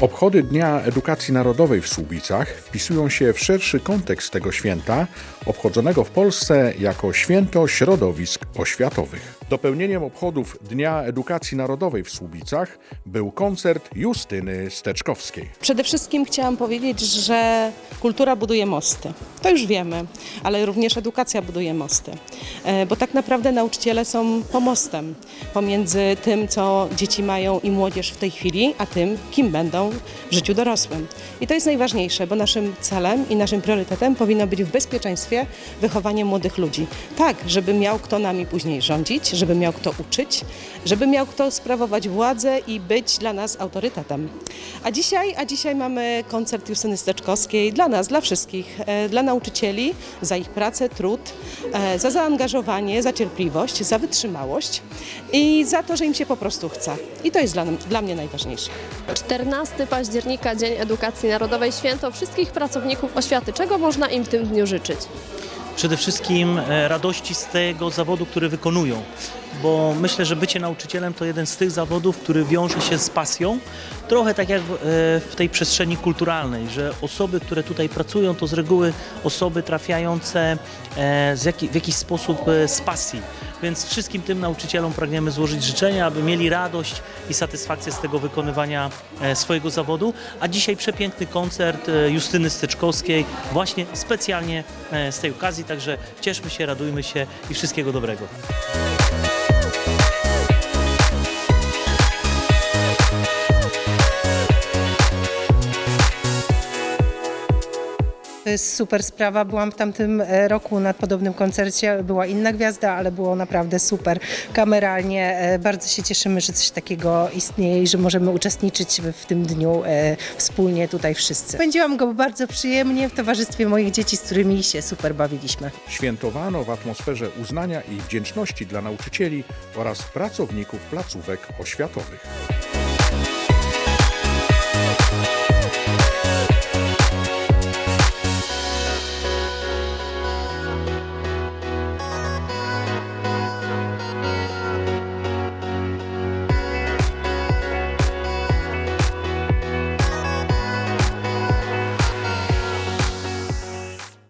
Obchody Dnia Edukacji Narodowej w Słubicach wpisują się w szerszy kontekst tego święta, obchodzonego w Polsce jako święto środowisk oświatowych. Dopełnieniem obchodów Dnia Edukacji Narodowej w Słubicach był koncert Justyny Steczkowskiej. Przede wszystkim chciałam powiedzieć, że kultura buduje mosty. To już wiemy, ale również edukacja buduje mosty. E, Bo tak naprawdę nauczyciele są pomostem pomiędzy tym, co dzieci mają i młodzież w tej chwili, a tym, kim będą w życiu dorosłym. I to jest najważniejsze, bo naszym celem i naszym priorytetem powinno być w bezpieczeństwie wychowanie młodych ludzi. Tak, żeby miał kto nami później rządzić, żeby miał kto uczyć, żeby miał kto sprawować władzę i być dla nas autorytetem. A dzisiaj, a dzisiaj mamy koncert Justyny Steczkowskiej dla nas, dla wszystkich, e, dla nauczycieli za ich pracę, trud, e, za zaangażowanie, za cierpliwość, za wytrzymałość i za to, że im się po prostu chce. I to jest dla, dla mnie najważniejsze. 14 października, Dzień Edukacji Narodowej, święto wszystkich pracowników oświaty. Czego można im w tym dniu życzyć? Przede wszystkim e, radości z tego zawodu, który wykonują. Bo myślę, że bycie nauczycielem to jeden z tych zawodów, który wiąże się z pasją. Trochę tak jak w, e, tej przestrzeni kulturalnej, że osoby, które tutaj pracują, to z reguły osoby trafiające e, w jakiś sposób e, z pasji. Więc wszystkim tym nauczycielom pragniemy złożyć życzenia, aby mieli radość i satysfakcję z tego wykonywania swojego zawodu. A dzisiaj przepiękny koncert Justyny Styczkowskiej właśnie specjalnie z tej okazji. Także cieszmy się, radujmy się i wszystkiego dobrego. To jest super sprawa. Byłam w tamtym e, roku na podobnym koncercie. Była inna gwiazda, ale było naprawdę super. Kameralnie e, bardzo się cieszymy, że coś takiego istnieje i że możemy uczestniczyć w, tym dniu e, wspólnie tutaj wszyscy. Spędziłam go bardzo przyjemnie w towarzystwie moich dzieci, z którymi się super bawiliśmy. Świętowano w atmosferze uznania i wdzięczności dla nauczycieli oraz pracowników placówek oświatowych.